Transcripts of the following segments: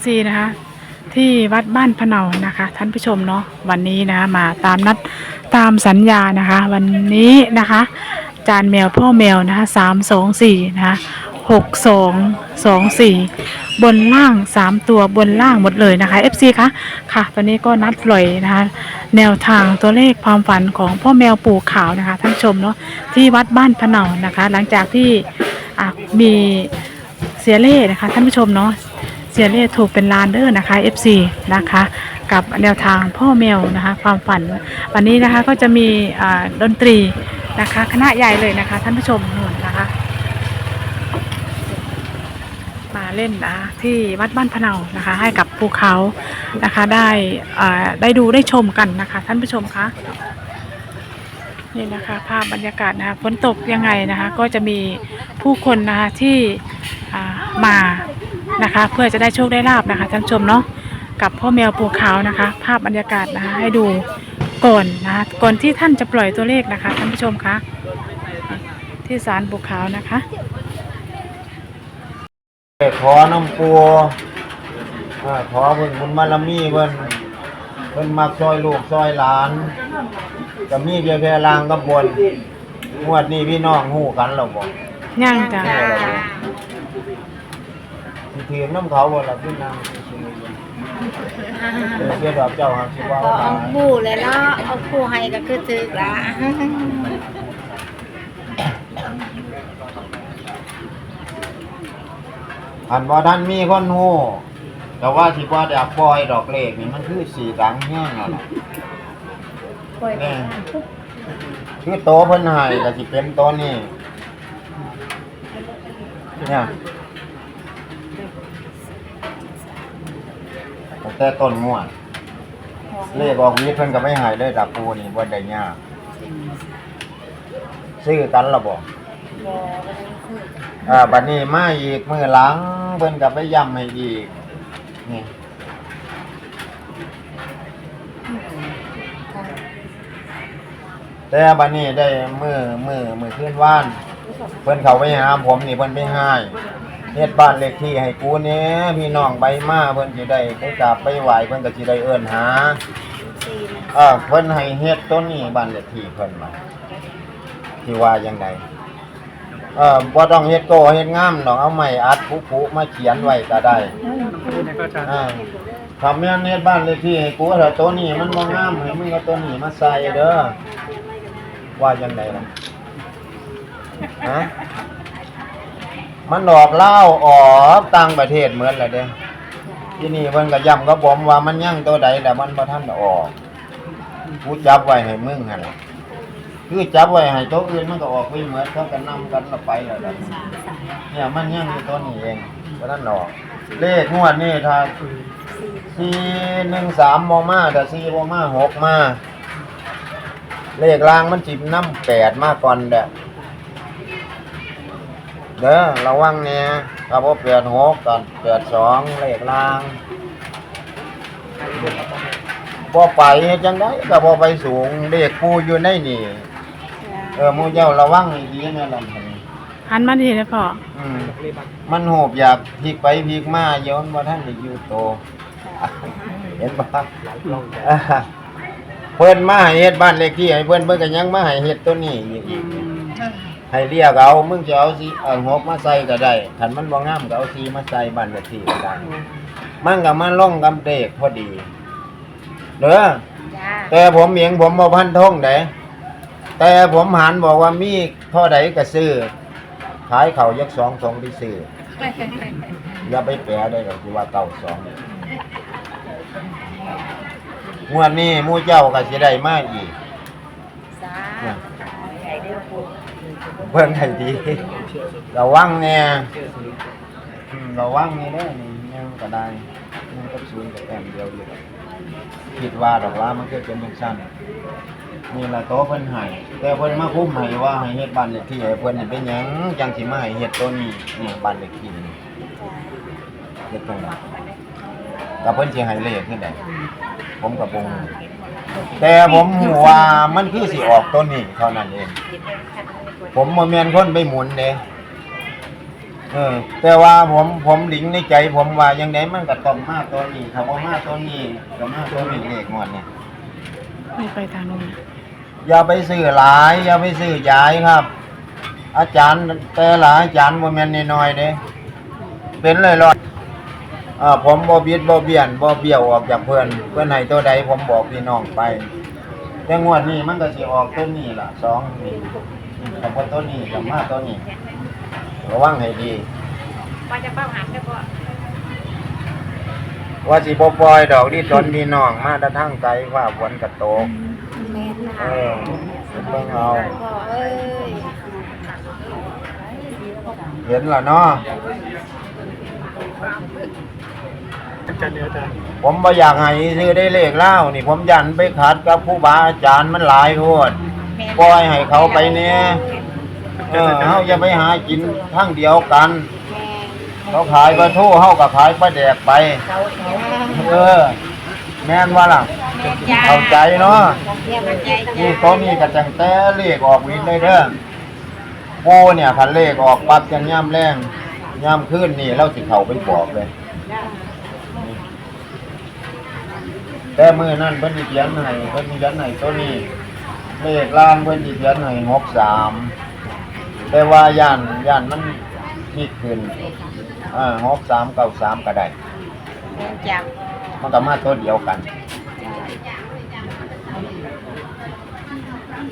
FC นะคะ ที่วัดบ้านพะเนานะคะ ท่านผู้ชมเนาะวันนี้นะมาตามนัดตามสัญญานะคะ วันนี้นะคะ จานแมวพ่อแมวนะคะสามสองสี่นะคะหกสองสองสี่บนล่างสามตัวบนล่างหมดเลยนะคะ FC คะค่ะ ตอนนี้ก็นัดปล่อยนะคะ แนวทางตัวเลขความฝันของพ่อแมวปู่ขาวนะคะ ท่านชมเนาะที่วัดบ้านพะเนานะคะ หลังจากที่มีเสียเล่นะคะ ท่านผู้ชมเนาะ เสียเล่ถูกเป็นล้านเด้อนะคะ FC นะคะ กับแนวทางพ่อแมวนะคะ ความฝันวันนี้นะคะก็จะมีดนตรีนะคะ คณะใหญ่เลยนะคะ ท่านผู้ชมนู่นนะคะ มาเล่นนะคะที่วัดบ้านพะเนานะคะ ให้กับภูเขานะคะได้ได้ดูได้ชมกันนะคะ ท่านผู้ชมคะนี่นะคะภาพบรรยากาศนะคะฝนตกยังไงนะคะ ก็จะมีผู้คนนะคะที่มา นะคะ เพื่อจะได้โชคได้ลาบนะคะท่านผู้ชมเนาะกับพ่อแมวภูเขานะคะ ภาพบรรยากาศนะคะให้ดูก่อนนะคะก่อนที่ท่านจะปล่อยตัวเลขนะคะท่านผู้ชมคะที่ศาลภูเขานะคะขอน้ำปูอ่าขอเพิ่นบุญบารมีเพิ่นเพิ่นมักซอยลูกซอยหลานจะมีเพียงแค่ลางกับบนงวดนี้พี่น้องฮู้กันแล้วบ่ย่างจ้ะสิถือน้ำเขาบ่ล่ะพี่นางเออเดี๋ยวดอกเจ้าหาสิว่าเอาเอาบูเลยเนาะเอาคู่ให้ก็คือถึกละอันบ่ทันมีคนฮู้แต่ว่าสิว่าจะปล่อยดอกเลขนี่มันคือสีดังแห้งอะล่ะแน่คือโตเพิ่นให้ก็สิเป็นโตนี้เนี่ย ตั้งแต่ต้นงวด เลขออกนี้เพิ่นก็ไม่ให้เลยดับปูนี่บ่ได้ยากซื้อกันและบ่บ่ก็ต้องคุยกันอ่าบัดนี้มาอีกมื้อหลังเพิ่นก็ไปย้ำให้อีกนี่แต่บัดนี้ได้มื้อมื้อมื้อคืนว่าน เพิ่นเข้าไปหาผมนี่เพิ่นไปให้ เฮ็ดบ้านเลขที่ให้กูแหน่พี่น้องใบมาเพิ่นสิได้ไปกราบไปไหว้เพิ่นก็สิได้เอิ้นหาสี่หนึ่งเออเพิ่นให้เฮ็ดต้นนี้บ้านเลขที่เพิ่นมาที่ว่าจังไดเออบ่ต้องเฮ็ดโกเฮ็ดงามดอกเอาไม้อัดผุๆมาเขียนไว้ก็ได้อ่าถ้าแม่นเฮ็ดบ้านเลขที่ให้กูถ้าตัวนี้มันบ่งามให้มึงเอาตัวนี้มาใส่เด้อว่าจังไดล่ะฮะ มันออกเล้าออกต่างประเทศเหมือนแล้วเด้ที่นี่เพิ่นก็ย้ำกับผมว่ามันยังตัวใดแต่มันบ่ทันออกกูจับไว้ให้มึงหั่นล่ะคือจับไว้ให้ตัวอื่นมันก็ออกไปเหมือนเขากันนำกันแล้วไปแล้วล่ะเนี่ยมันยังอยู่ตัวนี้เองเพราะนั้นออก เลขงวดนี่ถ้าสี่หนึ่งสามมมาถ้าสี่มมาหกมา เลขรางมันจิบน้ำแปดมาก่อนเด้อ เด้อระวังเนี่ยถ้าพอแปดหกกับแปดสองเลขรางบ่ไปเฮ็ดจังไดก็บ่ไปสูงเด็กปูอยู่ในนี่เออหมู่เจ้าระวังให้ดีนะล่ะหั่นหันมาดีนะพ่ออืมมันโหบอยากพลิกไปพลิกมาย้อนบ่ทันได้อยู่โต เห็นบ่อ่าเพิ่นมาให้เฮ็ดบ้านเลขที่ให้เพิ่นเพิ่นก็ยังมาให้เฮ็ดตัวนี้อีก ให้เรียกเอามึงจะเอาสิเอาหกมาใส่ก็ได้คันมันบ่งามก็เอาสีมาใส่บ้านเลขที่ก็ได้มันก็มาลงกับเด็กพอดีเด้อจ้าแต่ผมเองผมบ่พันธงเด้แต่ผมหันบอกว่ามีเท่าใดก็ซื้อขายเขายักสองสองที่ซื้ออย่าไปแปลได้ก็คือว่าเก่าสองงวดนี้หมู่เจ้าก็สิได้มาอีกสาใหญ่เด้อปู เพิ่นให้ดีระวังแน่อืมระวังนี่เด้นี่ยังก็ได้ยังก็ศูนย์กับแต้มเดียวอยู่คิดว่าดอกว่ามันคือเป็นจังซั่นนี่ละโตะเพิ่นให้แต่เพิ่นมาคุ้มให้ว่าให้เฮ็ดบ้านเลขที่ให้เพิ่นนี่เป็นหยังจังสิมาให้เฮ็ดตัวนี้นี่บ้านเลขที่นี่เฮ็ดจังได ก็เพิ่นสิให้เลขขึ้นได้ผมก็บ่ฮู้แต่ผมฮู้ว่ามันคือสิออกตัวนี้เท่านั้นเอง ผมบ่แม่นคนไปหมุนเด้เออ แต่ว่าผมผมหลิงในใจ ผมว่ายังไงมันก็ต้องมาตัวนี้ถ้าบ่มาตัวนี้ก็มาตัวนี้เลขงวดเนี่ยไม่ไปทางนู้นนะอย่าไปซื้อหลาย อย่าไปซื้อยายครับ อาจารย์แต่ละอาจารย์บ่แม่นน้อยๆเด้เป็นเลยรอด อ่าผมบ่บิดบ่เบี้ยนบ่เบี้ยวออกจากเพิ่นเพิ่นให้ตัวใดผมบอกพี่น้องไป แต่งวดนี้มันก็สิออกตัวนี้ล่ะสองนี่ถ้าบ่ตัวนี้ก็มาตัวนี้ระวังให้ดี ว่าจะเป้าหันก็พอว่าสิบ่ปล่อยดอกนี่ตนพี่น้องมาแต่ทางไกลว่าฝนกระตก แม่นนะเออเบิ่งเอา พ่อเอ้ย เห็นแล้วเนาะอา จารย์เนี่ยอาจารย์ผมบ่อยากให้ซื้อได้เลขเล่านี่ ผมยันไปขัดกับผู้บาอาจารย์มันหลายโพดปล่อยให้เขาไปเนี่ยเออเฮาอย่าไปหากินทั้งเดียวกันแม่เขาขายปลาทูเฮาก็ขายปลาแดกไปเขาเขาเออ แม่นว่าล่ะแม่จ้าเข้าใจเนาะเรียกมันใจจ้านี่ตัวนี้ก็จังแต่เลขออกวินเลยเด้อปูเนี่ยคันเลขออกปัดกันย่ำแรง ย่ำขึ้นนี่เราสิเขาไปบอกเลย แต่มือนั่นเพิ่นสิเขียนให้เพิ่นสิเขียนให้ตัวนี้เลขล่างเพิ่นสิเขียนให้หกสามแต่ว่าย่านย่านมันพีกขึ้นอ่าหกสามเก้าสามก็ได้มันก็มาตัวเดียวกัน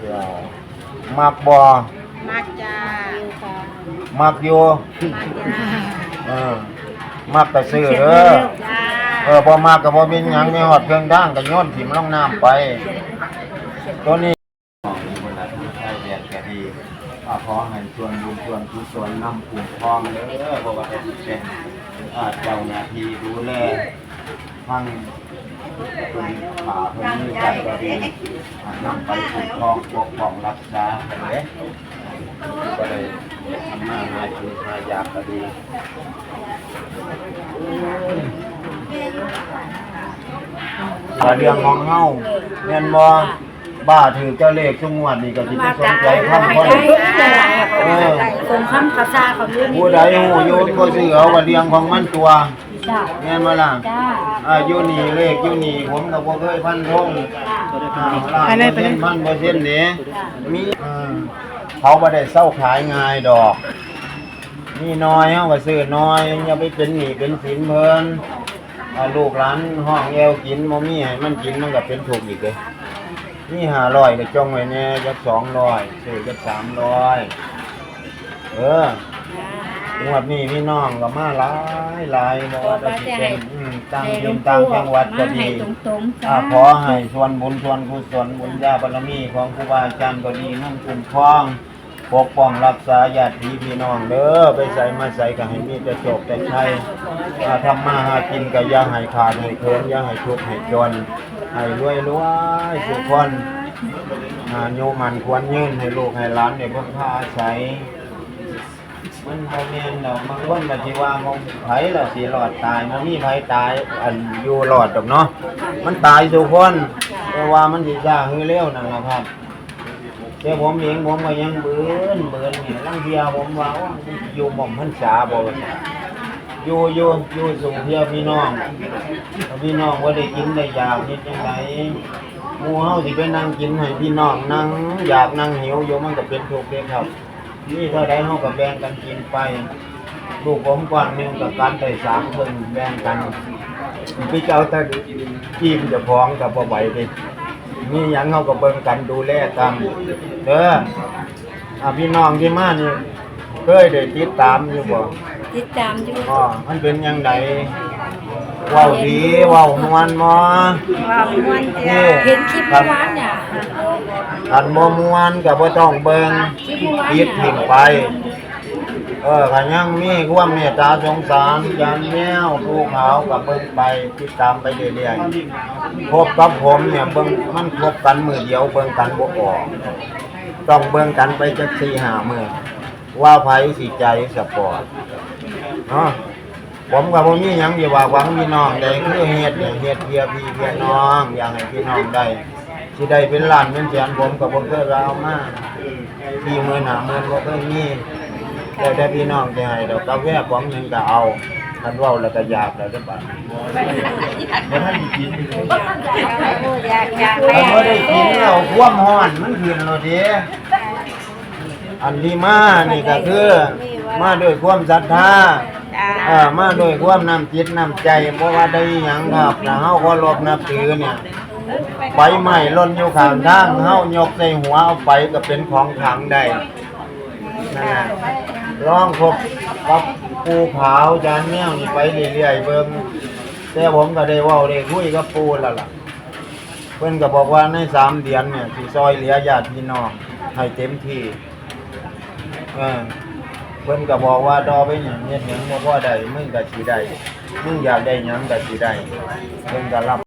เดี๋ยวมักบ่มาจ้า มักอยู่มาจ้าเออมักก็ซื้อเด้อจ้าเออบ่มักก็บ่เป็นหยังมีฮอดเครื่องทางก็โยนถิ่มลงน้ำไป ตัวนี้คนละที่ใช้แดดก็ดีอ่าขอให้ส่วนบุญส่วนกุศลนำคุ้มครองเด้อบ่ว่าจะเป็นอ่าเจ้าหน้าที่ดูแลทั้งคุณป่าเพิ่นมีใจก็ดีอ่านำไปคุ้มครองปกป้องรักษาเด้ก็เลย ทำมาหากินหายากก็ดีถ้าเรื่องของเฮาแม่นบ่บ้าถือเจ้าเลขชุงวดนี่ก็สิไปสนใจคำคนเออส่งคำภาษาเขาอยู่ผู้ใดฮู้อยู่บ่ซื้อเอาว่าเรื่องของมันตัวจ้าแม่นบ่ล่ะจ้าอ่าอยู่นี่เลขอยู่นี่ผมก็บ่เคยพันธงอ่าล้านไปเลยไปเลยมันบ่เช่นนี้มีอืม เขาบ่ได้เซาขายง่ายดอกมีน้อยเฮาก็ซื้อน้อยอย่าไปเป็นหนี้เป็นสินเพิ่นอ่าลูกหลานห้องแอวกินบ่มีให้มันกินมันก็เป็นทุกข์อีกเด้มี500ก็จองไว้แน่จัก200ซื้อจัก300เอองวดนี้พี่น้องก็มาหลายหลายบ่ว่าจะสิเป็นอืมต่างถิ่นต่างจังหวัดก็ดีตรงๆอ่าขอให้ส่วนบุญส่วนกุศลบุญญาบารมีของครูบาอาจารย์ก็ดีนั่นคุ้มครอง ปกป้องรักษาญาติพี่น้องเด้อไปใส่มาใส่ก็ให้มีแต่โชคแต่ชัยอ่าทำมาหากินก็อย่าให้ขาดให้เคินอย่าให้ทุกข์ให้จนให้รวยรวยสุขคนอ่าโยมันควรยืนให้ลูกให้หลานได้เพิ่งพาอาศัย มันบ่แม่นดอกบางคนก็สิว่าบ่ไผล่ะสิรอดตายบ่มีไผตายอันอยู่รอดดอกเนาะมันตายทุกคนแต่ว่ามันสิช้าหรือเร็วนั่นล่ะครับ แต่ผมเองผมก็ยังเบิ่นเบิ่นนี่ยลังเทียผมว่าโอ้ยอยู่หม่อมพรรษาบ่ว่าอยู่อยู่อยู่ส่งเที่ยพี่น้องพี่น้องบ่าได้กินได้อยากเฮ็ดจังไดหมู่เฮาสิไปนั่งกินให้พี่น้องนั่งอยากนั่งหิวอยู่มันก็เป็นทุกข์เด้ครับนี่เท่าใดเฮาก็แบ่งกันกินไปลูกผมก่อนหนึงกับกันได้สามคนแบ่งกันพี่เจ้าถ้าทีมจะพ้องกับบ่ไหวเดิ มีหยังเฮาก็เบิ่งกันดูแลกันเด้ออะพี่น้องที่มานี่เคยได้ติดตามอยู่บ่ติดตามอยู่อ๋อมันเป็นยังไงเว้าดีเว้าม่วนบ่ว่าม่วนจ้าเห็นคลิปเมื่อวานเนี่ยอันบ่ม่วนก็บ่ต้องเบิ่งปิดทิ้งไป เออขันยังมีความเมตตาสงสารยันแมวภูเขากับเบิ่งไปติดตามไปเรื่อยๆพบกับผมเนี่ยเบิ่งมันพบกันมือเดียวเบิ่งกันบ่ออกต้องเบิ่งกันไปจักสี่หามือว่าไผสิใจสปอร์ตเนาะผมกับผมมีหยังอยู่ว่าหวังพี่น้องได้คือเฮ็ดเนี่ยเฮ็ดเพียพี่เพียน้องอยากให้พี่น้องได้สิได้เป็นล้านเป็นแสนผมก็บ่เคยเอามาที่มื้อหน้ามื้อบ่เคยมี แล้วแต่พี่น้องจะให้ดอกกาแฟของหยังก็เอาคันเว้าแล้วก็อยากแล้วเด้อบัดบ่ทันได้กินอยู่อยากอยากคันบ่ได้กินแล้วความร้อนมันขึ้นแล้วเด้อันที่มานี่ก็คือมาด้วยความศรัทธา เอ่อมาโดวยความน้ำจิตน้ำใจเพราะว่าได้หยังครับแล้วเฮาก็รบนับถือเนี่ยใบไม้หล่นอยู่ข้างทางเฮายกใส่หัวเอาไปก็เป็นของขลังได้นั่นน่ะ ลองพบกับปูขาวจานแมวนี่ไปเรื่อยๆเบิ่งแต่ผมก็ได้เว้าได้คุยกับปูแล้วล่ะ เพิ่นก็บอกว่าในสามเดือนเนี่ยสิซอยเหลือญาติพี่น้องให้เต็มที่เออเพิ่นก็บอกว่าดอไปหยังเฮ็ดหยังบ่พอได้มึงก็สิได้มึงอยากได้หยังก็สิได้เพิ่นก็รับ